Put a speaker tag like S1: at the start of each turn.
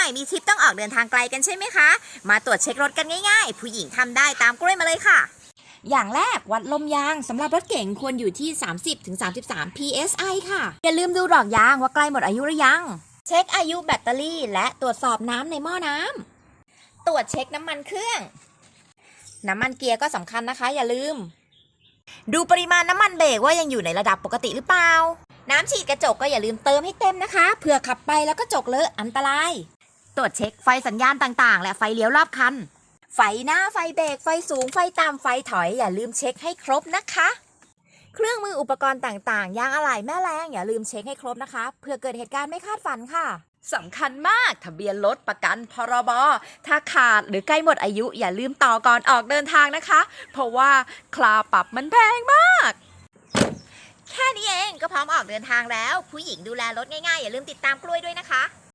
S1: ม่มีทริปต้องออกเดินทางไกลกันใช่ไหมคะ มาตรวจเช็ครถกันง่ายๆ ผู้หญิงทำได้ตามกล้วยมาเลยค่ะ อย่างแรกวัดลมยางสำหรับรถเก๋งควรอยู่ที่ 30-33 psi ค่ะ อย่าลืมดูดอกยางว่าใกล้หมดอายุหรือยัง เช็คอายุแบตเตอรี่ และตรวจสอบน้ำในหม้อน้ำตรวจเช็คน้ำมันเครื่อง น้ำมันเกียร์ก็สำคัญนะคะ อย่าลืม ดูปริมาณน้ำมันเบรกว่ายังอยู่ในระดับปกติหรือเปล่าน้ำฉีดกระจกก็อย่าลืมเติมให้เต็มนะคะ เผื่อขับไปแล้วก็จกเลอะอันตราย ตรวจเช็คไฟสัญญาณต่างๆ และไฟเลี้ยวรอบคัน ไฟหน้าไฟเบรกไฟสูงไฟต่ำไฟถอยอย่าลืมเช็คให้ครบนะคะ เครื่องมืออุปกรณ์ต่างๆ ยางอะไหล่แม่แรงอย่าลืมเช็คให้ครบนะคะเผื่อเกิดเหตุการณ์ไม่คาดฝันค่ะ
S2: สำคัญมากทะเบียนรถประกันพรบถ้าขาดหรือใกล้หมดอายุอย่าลืมต่อก่อนออกเดินทางนะคะ เพราะว่าคลาปรับมันแพงมาก
S1: แค่นี้เองก็พร้อมออกเดินทางแล้ว ผู้หญิงดูแลรถง่ายๆ อย่าลืมติดตามกล้วยด้วยนะคะ